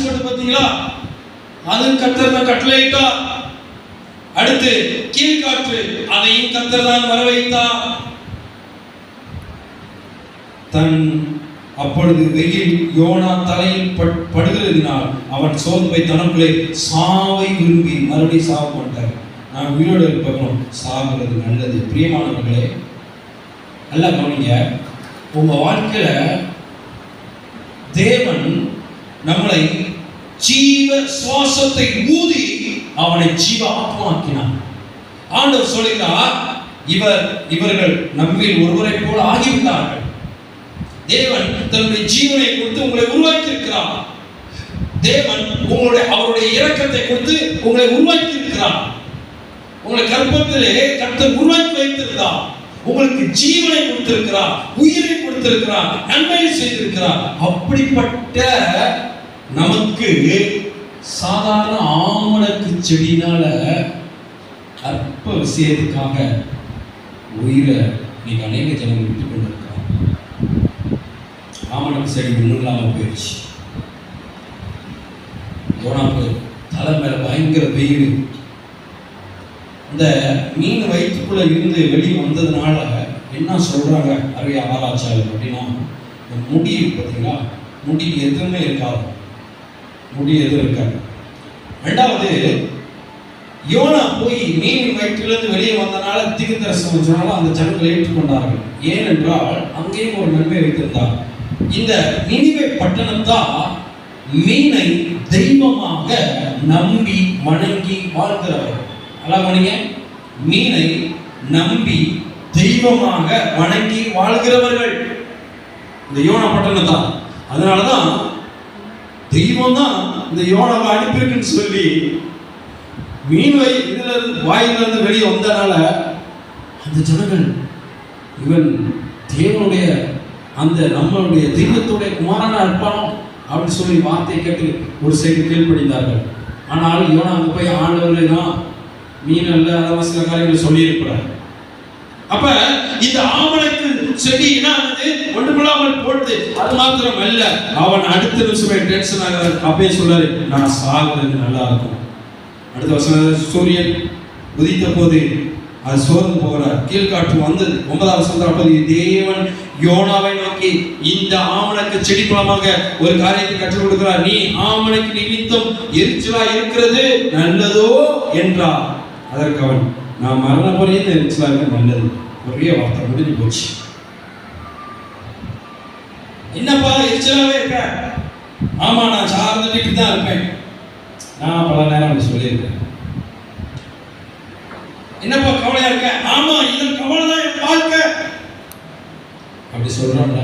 கஷ்டப்பட்டு பார்த்தீங்களா? அதுவும் கத்தர் தான் கட்டளையிட்டா அடுத்து கீழ்காற்று. அதையும் கத்தர் தான் வர வைத்தா தன் அப்பொழுது வெயில் யோனா தலையில் பட்- படுகிறதினால் அவன் சோர்வை தனக்குள்ளே சாவை விரும்பி மறுபடியும் சாவு கொண்டார். நான் உயிரோடு இருப்பவனும் சாகிறது நல்லது. பிரியமானவர்களே நல்லா கவனிங்க. உங்க வாழ்க்கையில தேவன் நம்மளை ஜீவ சுவாசத்தை ஊதி அவனை ஜீவ ஆத்மாக்கினான். ஆண்டவர் சொல்கிறார் இவர் இவர்கள் நம்மில் ஒருவரை போல ஆகிவிட்டார்கள். தேவன் தன்னுடைய ஜீவனை கொடுத்து உங்களை உருவாக்கி இருக்கிறார் தேவன் உங்களுடைய அவருடைய இரக்கத்தை கொடுத்து உங்களை உருவாக்கி இருக்கிறார் உங்களை கர்ப்பத்திலே கர்த்தர் உருவாக்கி வைத்திருந்தார். உங்களுக்கு ஜீவனை கொடுத்திருக்கிறார் உயிரை கொடுத்திருக்கிறார் நன்மையை செய்திருக்கிறார். அப்படிப்பட்ட நமக்கு சாதாரண ஆமணக்கு செடியினால அற்ப விஷயத்துக்காக உயிரை இன்னைக்கு அநேக ஜனங்கள் விட்டு கொண்டிருக்கிறாங்க ஆமணக்கு செடி ஒன்றும் இல்லாமல் போயிடுச்சு. யோனாக்கு தலை மேல பயங்கர வெயில். இந்த மீன் வயிற்றுக்குள்ள இருந்து வெளியே வந்ததுனால என்ன சொல்றாங்க நிறைய ஆராய்ச்சியாளர் அப்படின்னா இந்த முடி பார்த்தீங்களா முடி எதுவுமே இருக்காது. முடி எதுவும் இருக்காது. ரெண்டாவது யோனா போய் மீன் வயிற்றிலிருந்து வெளியே வந்தனால திகு சொன்னாலும் அந்த ஜனங்கள் ஏற்றுக்கொண்டார்கள். ஏனென்றால் அங்கேயும் ஒரு நன்மை வைத்திருந்தார். இந்த மினிவே பட்டணம் தான் மீனை தெய்வமாக நம்பி வணங்கி வாழ்கிறவர். அதான் மீனை நம்பி தெய்வமாக வணங்கி வாழ்கிறவர்கள். இந்த யோனா பட்டணம் தான். அதனாலதான் தெய்வம் தான் இந்த யோனாவை அனுப்பியிருக்குன்னு சொல்லி மீன் வை இதுல இருந்து வெளியே வந்தனால அந்த ஜனங்கள் இவன் தேவனுடைய அந்த நம்மளுடைய தெய்வத்துடைய குமாரனா இருப்பானோ அப்படின்னு சொல்லி வார்த்தையை கேட்டு ஒரு சைடு கீழ்ப்படிந்தார்கள் ஆனால் யோனா அங்கே போய் ஆண்டவர் தான் மீன் அல்ல அதெல்லாம் சில காரியங்கள் சொல்லியிருக்கிறார். அப்ப இந்த ஆவணக்கு செடி என்ன ஆனது ஒன்றுமில்லாமல் போட்டு அது மாத்திரம் அல்ல அவன் அடுத்த நிமிஷமே டென்ஷன் ஆகிறார் அப்பயே சொல்றாரு நான் சாகுறது நல்லா இருக்கும் அடுத்த வருஷம் சூரியன் உதித்த போது அது சோர்ந்து போகிறார் கீழ்காற்று வந்தது. ஒன்பதாவது வருஷம் அப்போது தேவன் யோனாவை நோக்கி இந்த ஆமணக்கு செடி மூலமாக ஒரு காரியத்தை கற்றுக் கொடுக்கிறார். நீ ஆமணக்கு நிமித்தம் எரிச்சலா இருக்கிறது நல்லதோ? என்றார். அதற்கு அவன் நான் மரண பொறையும் எரிச்சலா இருக்க நல்லது. ஒரே வார்த்தை முடிஞ்சு போச்சு. என்னப்பா எரிச்சலாவே இருக்க? ஆமா நான் சார்ந்துட்டு தான் இருப்பேன். நான் பல நேரம் சொல்லியிருக்கேன். என்னப்பா கவலையா இருக்க? ஆமா இதன் கவலை தான் என் வாழ்க்கை. அப்படி சொல்றோம்ல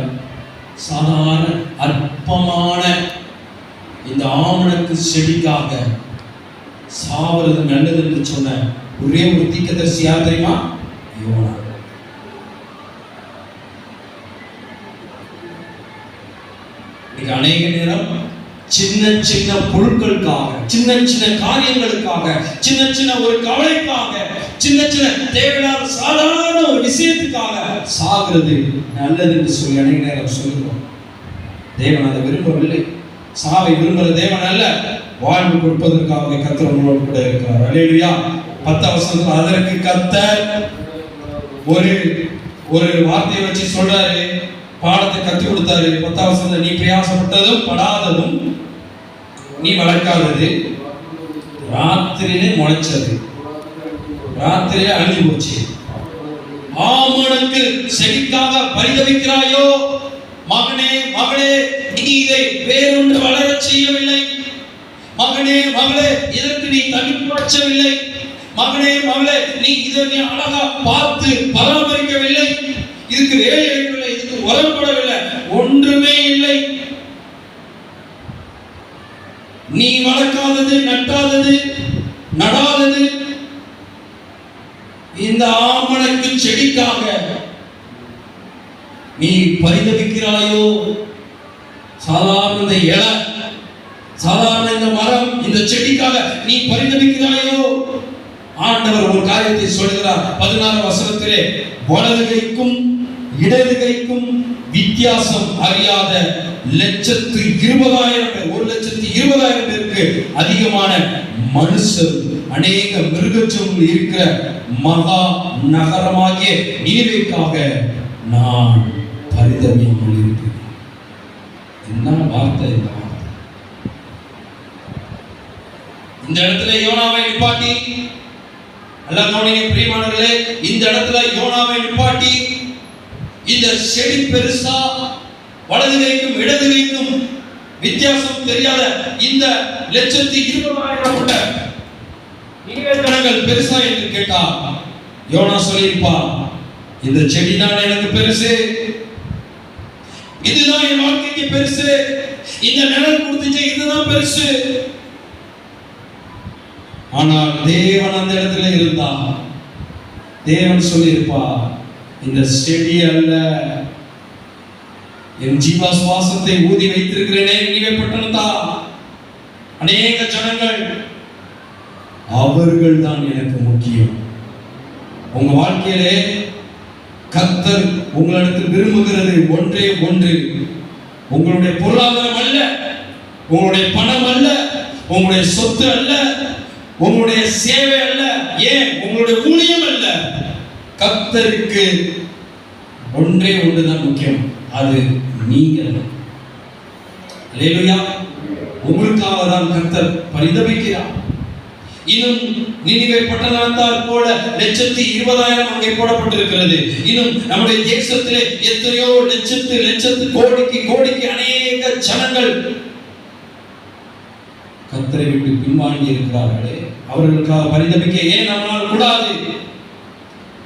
சாதாரண அற்பமான இந்த ஆமணக்கு செடிக்காக சாவது நல்லது என்று சொன்ன ஒரே ஒரு தீக்கதரிசி யார் தெரியுமா? யோனா. இன்னைக்கு அநேக நேரம் சின்ன சின்ன பொருட்களுக்காக சின்ன சின்ன காரியங்களுக்காக சின்ன சின்ன ஒரு கவலைக்காக சின்ன சின்ன தேவையான சாதாரண ஒரு விஷயத்துக்காக சாகிறது நல்லது என்று சொல்லி அநேக நேரம் சொல்லுவோம் தேவன் அதை விரும்பவில்லை. சாவை விரும்புகிற தேவன் அல்ல. வாழ்வு கொடுப்பதற்காக கத்திர உங்களோடு கூட இருக்கிறார் அல்லேலூயா. பத்தாம் வசனத்தில் அதற்கு கத்த ஒரு ஒரு வார்த்தையை வச்சு சொல்றாரு. பாடத்தை கத்து கொடுத்தாரு. பத்தாம் நீ பிரயாசப்பட்டதும் படாததும் நீ வளர்க்காதது. ராத்திரியிலே முளைச்சது. ராத்திரியே அழிஞ்சு போச்சு. ஆமணக்கு செடிக்காக பரிதவிக்கிறாயோ? மகனே மகளே நீ இதை வேறொன்று வளரச் செய்யவில்லை. மகனே மகளே இதற்கு நீ தடுப்பு மகனே மகளே நீ இதை நீ அழகா பார்த்து பராமரிக்கவில்லை. இதுக்கு வேலை எடுக்கவில்லை இதுக்கு உரம் போடவில்லை. ஒன்றுமே இல்லை. நீ வளர்க்காதது நட்டாதது நடாதது. இந்த ஆமணக்கு செடிக்காக நீ பரிதவிக்கிறாயோ சாதாரண இந்த இலை சாதாரண இந்த மரம் இந்த செடிக்காக நீ பரிதவிக்கிறாயோ ஆண்டவர் ஒரு காரியத்தை சொல்கிறார் பதினாறு வசனத்திலே வலது கைக்கும் இடது கைக்கும் வித்தியாசம் அறியாத லட்சத்து இருபதாயிரம் பேர் ஒரு லட்சத்து இருபதாயிரம் பேருக்கு அதிகமான மனுஷர் அநேக மிருகச்சொல் இருக்கிற மகா நகரமாகிய நீதிக்காக நான் பரிதவியாமல் இருக்கிறேன். என்ன வார்த்தை இந்த வார்த்தை. இந்த இடத்துல யோனாவை நிப்பாட்டி எல்லாம் பிரியமானவர்களே இந்த இடத்துல யோனாவை நிப்பாட்டி இந்த செடி பெருசா வலது கைக்கும் இடது கைக்கும் வித்தியாசம் தெரியாத இந்த லட்சத்தி இருபதாயிரம் உள்ள பெருசா என்று கேட்டா யோனா சொல்லியிருப்பா இந்த செடி தான் எனக்கு பெருசு. இதுதான் என் வாழ்க்கைக்கு பெருசு. இந்த நிழல் கொடுத்துச்சு இதுதான் பெருசு. ஆனால் தேவன் அந்த இடத்துல இருந்தா தேவன் சொல்லியிருப்பா இந்த செடி அல்ல. என் ஜீவா சுவாசத்தை ஊதி வைத்திருக்கிறேனே நீவே பட்டணத்தா அநேக ஜனங்கள். அவர்கள் தான் எனக்கு முக்கியம். உங்க வாழ்க்கையிலே கத்தர் உங்களிடத்தில் விரும்புகிறது ஒன்றே ஒன்று. உங்களுடைய பொருளாதாரம் அல்ல உங்களுடைய பணம் அல்ல உங்களுடைய சொத்து அல்ல உங்களுடைய சேவை அல்ல ஏன்? உங்களுடைய ஊழியம் அல்ல. கத்தருக்கு ஒன்றே ஒன்றுதான் முக்கியம். அது நீங்கள் உங்களுக்காக தான் கர்த்தர் பரிதபிக்கிறார். இன்னும் நினைவை பட்டணத்தால் போல லட்சத்தி இருபதாயிரம் அங்கே போடப்பட்டிருக்கிறது. இன்னும் நம்முடைய தேசத்திலே எத்தனையோ லட்சத்து லட்சத்து கோடிக்கு கோடிக்கு அநேக ஜனங்கள் கத்தரை விட்டு பின்வாங்கி இருக்கிறார்களே அவர்களுக்காக பரிதபிக்க ஏன் நம்மளால் கூடாது?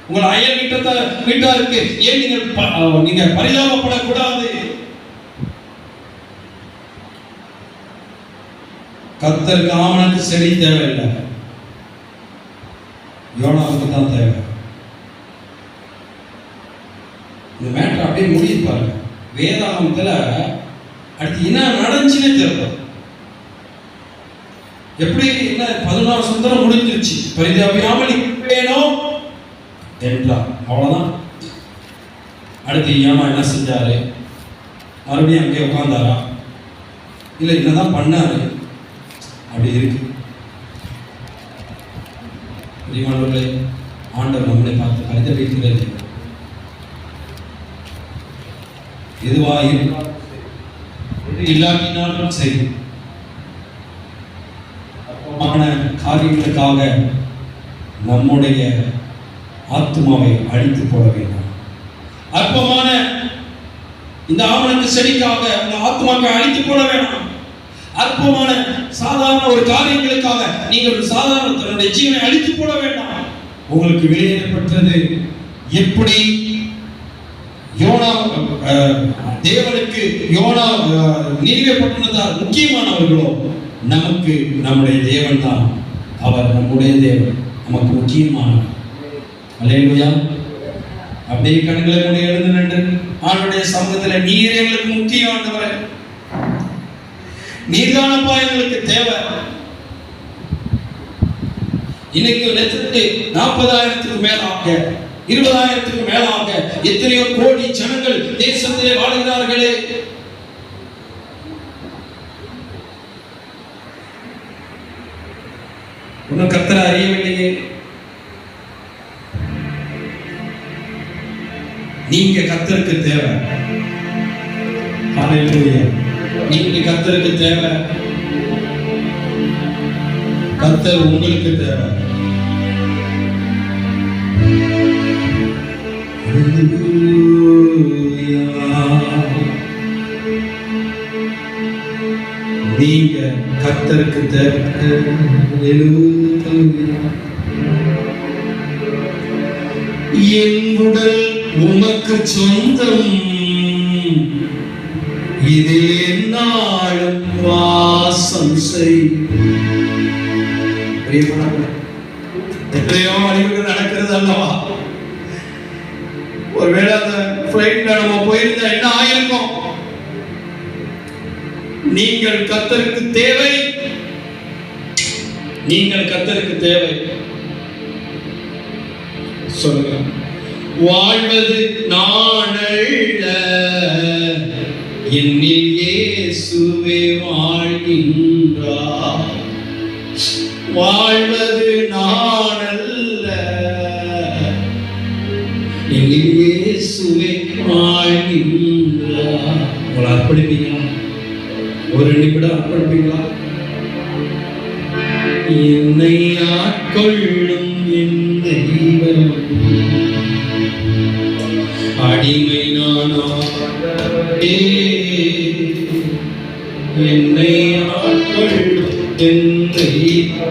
உங்கள் அயல் வீட்டத்தை வீட்டாருக்கு ஏன் நீங்கள் நீங்க பரிதாபப்படக்கூடாது? கத்தருக்கு ஆவணக்கு செடி தேவையில்லை. யோனாவுக்கு தான் தேவை. இந்த மேட்டர் அப்படியே முடியிருப்பாரு வேதாந்தத்தில் அடுத்து என்ன நடந்துச்சுன்னே தெரியல எப்படி என்ன பதினாறு சுந்தரம் முடிஞ்சிருச்சு? பரிதாபியாமல் இருப்பேனோ என்றார். அவ்வளவுதான். அடுத்து ஏமா என்ன செஞ்சாரு? மறுபடியும் அங்கே உட்கார்ந்தாரா? இல்லை என்னதான் பண்ணாரு? அப்படி இருக்கு. பிரிமானவர்களே ஆண்டவர் நம்மளை பார்த்து பரிதவிக்கிறது எதுவா எதுவாக சரி, இல்லாட்டினாலும் சரி. அற்பமான காரியங்களுக்காக நம்முடைய ஆத்மாவை அழித்து போட வேண்டாம். அற்பமான இந்த ஆவணத்து செடிக்காக உங்க ஆத்மாவை அழித்து போட வேண்டாம். அற்பமான சாதாரண ஒரு காரியங்களுக்காக நீங்கள் ஒரு சாதாரண தன்னுடைய ஜீவனை அழித்து போட வேண்டாம். உங்களுக்கு வெளியேறப்பட்டது எப்படி? யோனா தேவனுக்கு யோனா அஹ், நீதிவே முக்கியமானவர்களோ நமக்கு நம்முடைய தேவன் தான் அவர் நம்முடைய தேவன். நமக்கு முக்கியமானவர் அல்லையா அப்படியே கண்களை கூட எழுந்து நின்று ஆண்டுடைய சமூகத்துல நீர் எங்களுக்கு முக்கியம் ஆண்டவரே நீர்தானப்பா எங்களுக்கு தேவை. இன்னைக்கு லட்சத்து நாற்பதாயிரத்துக்கு மேலாக இருபதாயிரத்துக்கு மேலாக எத்தனையோ கோடி ஜனங்கள் தேசத்திலே வாழ்கிறார்களே. ஒன்னும் கத்தரை அறியவில்லையே. நீங்க கத்தருக்கு தேவை. நீங்க கத்தருக்கு தேவை. கத்தர் உங்களுக்கு தேவை. Hallelujah. நீங்க கத்தருக்கு என் உடல் உமக்கு சொந்தம். இதில் நாளும் வாசம் செய். எத்தனையோ அழிவுகள் நடக்கிறது அல்லவா? ஒருவேளை அந்த ஃபிளைட்ல நம்ம போயிருந்தா என்ன ஆயிருக்கும்? நீங்கள் கத்தருக்கு தேவை. நீங்கள் கத்தருக்கு தேவை. சொல்லுங்க. வாழ்வது நானல்ல என்னில் இயேசுவே வாழ்கின்றார். வாழ்வது நான் அல்ல. என்னில் இயேசுவே வாழ்கின்றார். உங்களை அர்ப்பணிப்பீங்க ஒரு நிமிடம் அர்ப்பணிப்பீங்களா என்னை ஆட்கொள்ளும் என் தெய்வம் அடிமை நானே என்னை ஆட்கொள்ளும் என் தெய்வம்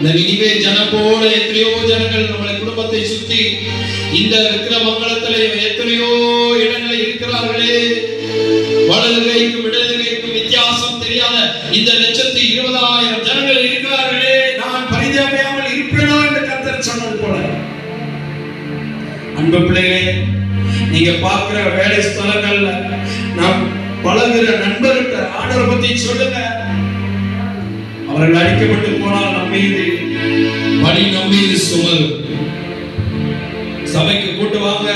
இந்த நினைவே ஜனப்போல எத்தனையோ ஜனங்கள் நம்மளை குடும்பத்தை சுத்தி இந்த இருக்கிற மங்களத்துல எத்தனையோ இடங்களில் இருக்கிறார்களே. வலது கைக்கும் இடது கைக்கும் வித்தியாசம் தெரியாத இந்த லட்சத்து இருபதாயிரம் ஜனங்கள் இருக்கிறார்களே. நான் பரிதாபையாமல் இருப்பேனோ என்று கத்தர் சொன்னது போல. அன்பு பிள்ளைகளே நீங்க பார்க்கிற வேலை ஸ்தலங்கள்ல நாம் பழகிற நண்பர்கிட்ட ஆண்டவரை பத்தி சொல்லுங்க. அவர்கள் அழிக்கப்பட்டு போனால் நம்மீது பணி நம்மீது சபைக்கு கூட்டு வாங்க.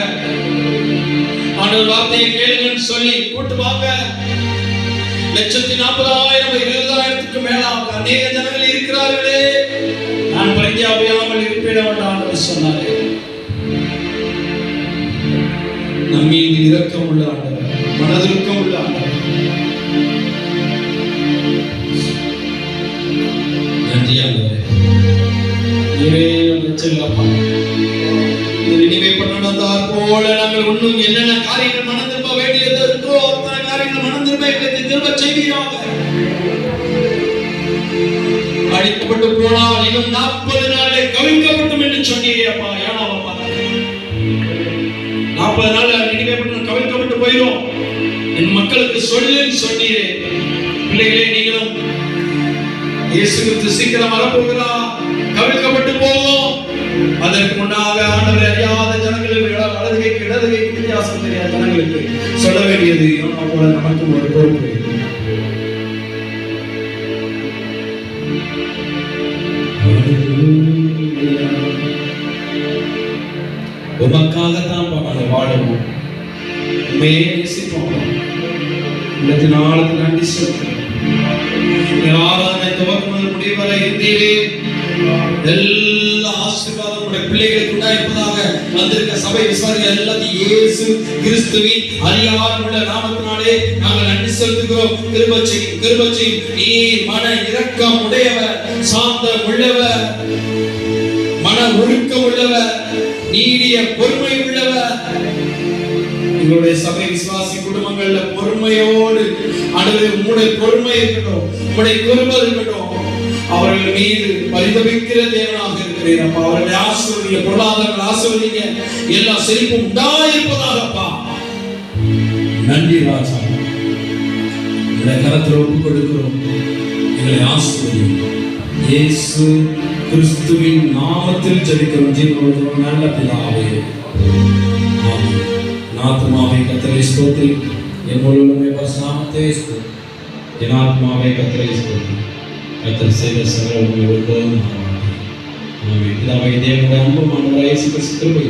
ஆண்டவர் வார்த்தையை கேளுங்கன்னு சொல்லி கூட்டு வாங்க. லட்சத்தி நாற்பதாயிரம் இருபதாயிரத்துக்கு மேலாக அநேக ஜனங்கள் இருக்கிறார்களே. நான் பரிஞ்சாபியாமல் இருப்பேன் என்று ஆண்டவர் சொன்னாரே. நம்மீது இரக்கம் உள்ள ஆண்டவர் மனதில் நீரே வச்சிருக்கப்பா நினைவை பண்ணதார் போல நாங்கள் இன்னும் என்னென்ன காரியங்கள் மனம் வேண்டியது இருக்கோ அத்தனை காரியங்கள் மனம் எங்களுக்கு திரும்ப போனால் இன்னும் நாற்பது நாளே கவிழ்க்கப்பட்டும் என்று சொன்னீரே அப்பா ஏனாவா நாற்பது நாள் நினைவை பண்ண கவிழ்க்கப்பட்டு போயிடும் என் மக்களுக்கு சொல்லுன்னு சொன்னீரே. பிள்ளைகளே நீங்களும் இயேசு சீக்கிரம் வரப்போகிறா. கவிழ்க்கப்பட்டு அதற்கு முன்னாக ஆண்டவர் அறியாத ஜனங்களுக்கு வலதுகை இடதுகை வித்தியாசம் தெரியாத ஜனங்களுக்கு சொல்ல வேண்டியது யோனா போல நமக்கும் ஒரு பொறுப்பு. உமக்காகத்தான் நாங்கள் வாழணும் உண்மையே நேசிப்போம். உள்ளத்து நாளுக்கு நன்றி செலுத்தும் ஆராதனை துவக்கம் முடிவரை இந்தியிலே எல்லா ஆசீர்வாதம் உடைய பிள்ளைகளுக்கு உண்டாயிருப்பதாக வந்திருக்க சபை விசாரி எல்லாத்தையும் இயேசு கிறிஸ்துவின் அதிகாரம் உள்ள நாமத்தினாலே நாங்கள் நன்றி செலுத்துகிறோம். கிருபச்சி கிருபச்சி. நீ மன இரக்கம் உடையவர் சாந்த உள்ளவர் மன ஒழுக்கம் உள்ளவர் நீடிய பொறுமை உள்ளவர். எங்களுடைய சபை விசுவாசி குடும்பங்கள்ல பொறுமையோடு ஆண்டவரே உங்களுடைய பொறுமை இருக்கட்டும் உங்களுடைய குடும்பம் இருக்கட்டும். அவர்கள் மீது பரிதவிக்கிற தேவனாக இருக்கிறீர் அப்பா. அவர்களை ஆசிரியர் பொருளாதாரங்கள் ஆசிர்வதிங்க எல்லா செழிப்பும் உண்டாயிருப்பதாகப்பா நன்றி ராஜா. இந்த கரத்தில் ஒப்பு கொடுக்கிறோம் எங்களை ஆசிரியர் இயேசு கிறிஸ்துவின் நாமத்தில் ஜெபிக்கிறோம். ஜீவனோடு நல்ல பிதாவே. ஆமென். ஆத்மாவை கத்தரை ஸ்தோத்திரி. என் முழுவதுமே பஸ் நாமத்தை ஸ்தோத்திரி என் ஆத்மாவை கத்தரை ஸ்தோத்திரி. கத்தர் செய்த சகல உண்மை ஒருபோதும் ஆமென் பிதாவை தேவனுடைய அன்பும் ஆண்டவராய் இயேசு கிறிஸ்து கிருபை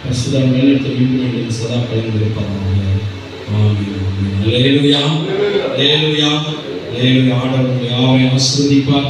பரிசுத்தம் வெள்ளத்தில் மீண்டும் சதா கலந்திருப்பார்கள் ஆமென் ஆமென் அல்லேலூயா அல்லேலூயா ஆண்டவர் யாவை ஆசீர்வதிப்பார்